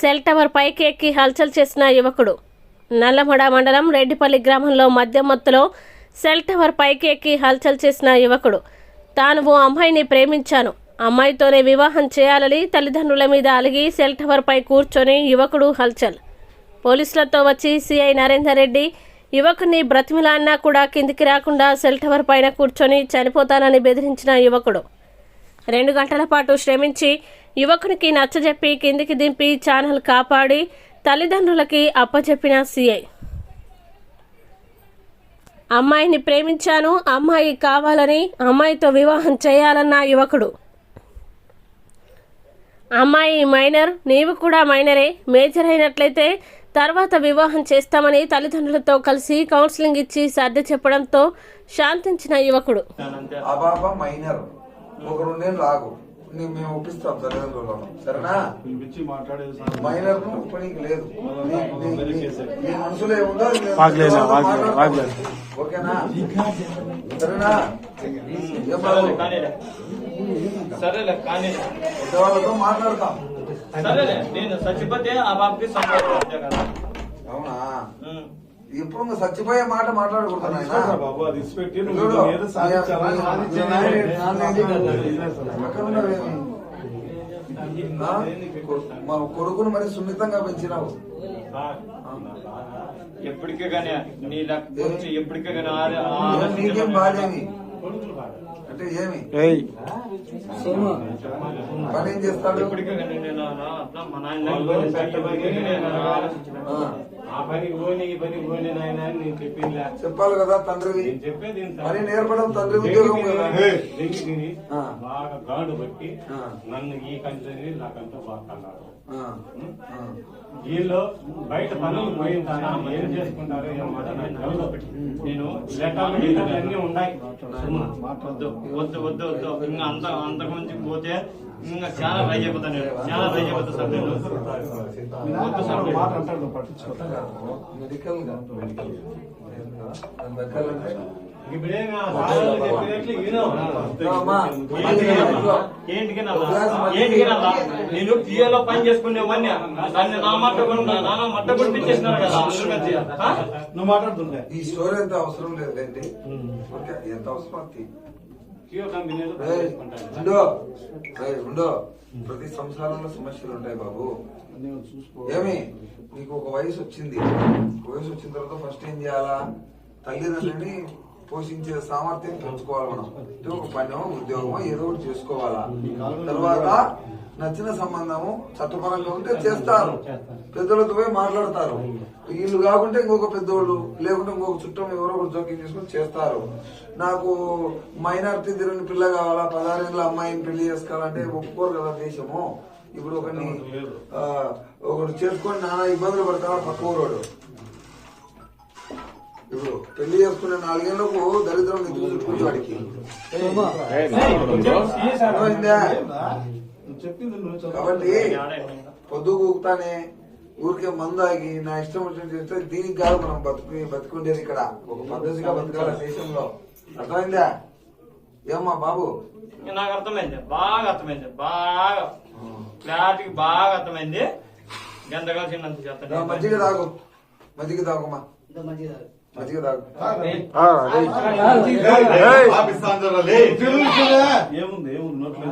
Cell tower పైకి ఎక్కి హల్చల్ చేసిన యువకుడు. నల్లమడ మండలం రెడ్డిపల్లి గ్రామంలో మద్యం మత్తులో సెల్ టవర్ పైకి ఎక్కి హల్చల్ చేసిన యువకుడు. తాను ఓ అమ్మాయిని ప్రేమించాను. అమ్మాయితోనే వివాహం చేయాలని తల్లిదండ్రుల మీద అలిగి సెల్ టవర్ పై కూర్చొని యువకుడు హల్చల్. పోలీసులతో వచ్చి సిఐ నరేందర్ రెడ్డి యువకుని బ్రతిమిలాన్నా కూడా కిందికి రాకుండా సెల్ టవర్ పైన కూర్చొని చనిపోతానని బెదిరించిన యువకుడు. రెండు గంటల పాటు శ్రమించి యువకునికి నచ్చజెప్పి కిందికి దింపి ఛానల్ కాపాడి తల్లిదండ్రులకి అప్పచెప్పిన సీఐ. అమ్మాయిని ప్రేమించాను అమ్మాయి కావాలని అమ్మాయితో వివాహం చేయాలన్న యువకుడు. అమ్మాయి మైనర్ నీవు కూడా మైనరే మేజర్ అయినట్లయితే తర్వాత వివాహం చేస్తామని తల్లిదండ్రులతో కలిసి కౌన్సిలింగ్ ఇచ్చి సర్ది చెప్పడంతో శాంతించిన యువకుడు. మైనర్ ఒక రెండేళ్ళు ఆగు నీ- మేము ఒప్పిస్తాం తల్లిదండ్రులను సరేనా? పిలిపించి మాట్లాడేది సార్. మైనర్ను ఒప్పనీకి లేదు. నీ- మనసులో ఏముందో. ఓకేనా? సరేనా? సరేలే కానీ పెద్దవాళ్ళతో మాట్లాడతాం. సరేలే నేను చచ్చిపోతే ఆ బాబుకి సంపాదించే కదా. అవునా? ఇప్పుడు నువ్వు చచ్చిపోయే మాట మాట్లాడకూడదు మన కొడుకును మరి సున్నితంగా పెంచినావు. ఎప్పటికే కానీ నీ లెక్క గురించి ఎప్పటికే కానీ నీకేం బాధేమి అంటే ఏమి? పని ఏం చేస్తాడు? చెప్పాలి కదా ఇంత. పని నేర్పడం తండ్రి ఉద్యోగం కదా. బాగా గాడు బట్టి. నన్ను ఈ కంచెని నాకంతా ఆ. వీళ్ళు బయట పనులు పోయింటారా? ఏం చేసుకుంటారో. నేను అన్ని ఉన్నాయి. వద్దు వద్దు వద్దు వద్దు. ఇంకా అంత అంతకు మించి పోతే ఇంకా చాలా అయిపోతాను నేను. చాలా రైజ్ అయిపోతా సార్ నేను వద్దు సార్ నేను. మాట నేను టీఏలో పని చేసుకునేవన్నీ దాన్ని నా మాట నాన్న మట్ట కొనిపించేసినారు కదా నువ్వు మాట్లాడుతుండే ఈ స్టోరీ ఎంత అవసరం లేదండి ఎంత అవసరం ప్రతి సంసారంలో సమస్యలు ఉంటాయి బాబు. చూసుకో ఏమి? నీకు ఒక వయసు వచ్చింది. వయసు వచ్చిన తర్వాత ఫస్ట్ ఏం చేయాలా? తల్లిదండ్రులని పోషించే సామర్థ్యం పెంచుకోవాలి మనం. అంటే ఒక పనో ఉద్యోగమో ఏదో ఒకటి చేసుకోవాలా. తర్వాత నచ్చిన సంబంధము చట్టపరంగా ఉంటే చేస్తారు. పెద్దలతో పోయి మాట్లాడతారు. వీళ్ళు కాకుంటే ఇంకొక పెద్దోళ్ళు లేకుంటే ఇంకొక చుట్టం ఎవరో ఒకరు జోక్యం చేసుకుని చేస్తారు. నాకు మైనార్టీ తిరిగిన పిల్ల కావాలా పదహారేళ్ళ అమ్మాయిని పెళ్ళి చేసుకోవాలంటే ఒప్పుకోరు కదా దేశము. ఇప్పుడు ఒకరిని ఒకడు చేసుకొని నానా ఇబ్బందులు పడతాడు పక్క ఊరోడు. ఇప్పుడు పెళ్ళి చేసుకునే నాలుగేళ్ళకు దరిద్రం వాడికి. కాబట్టి పొద్దు కూకుతానే ఊరికే మందు ఆగి నా ఇష్టం వచ్చినట్టు చేస్తే దీనికి కాదు మనం బతుకు బతుకుండేది ఇక్కడ. ఒక పద్ధతిగా బతకాల దేశంలో. అర్థమైందా? ఏమ్మా బాబు? నాకు అర్థమైంది. బాగా అర్థమైంది. బాగా. క్లారిటీకి బాగా అర్థమైంది. కలిసినంత రా, చేస్తాను. మజ్జిగ తాగు. మజ్జిగ తాగుమా? మజ్జిగ తాగు. ఏముంది ఏముంది నోట్లో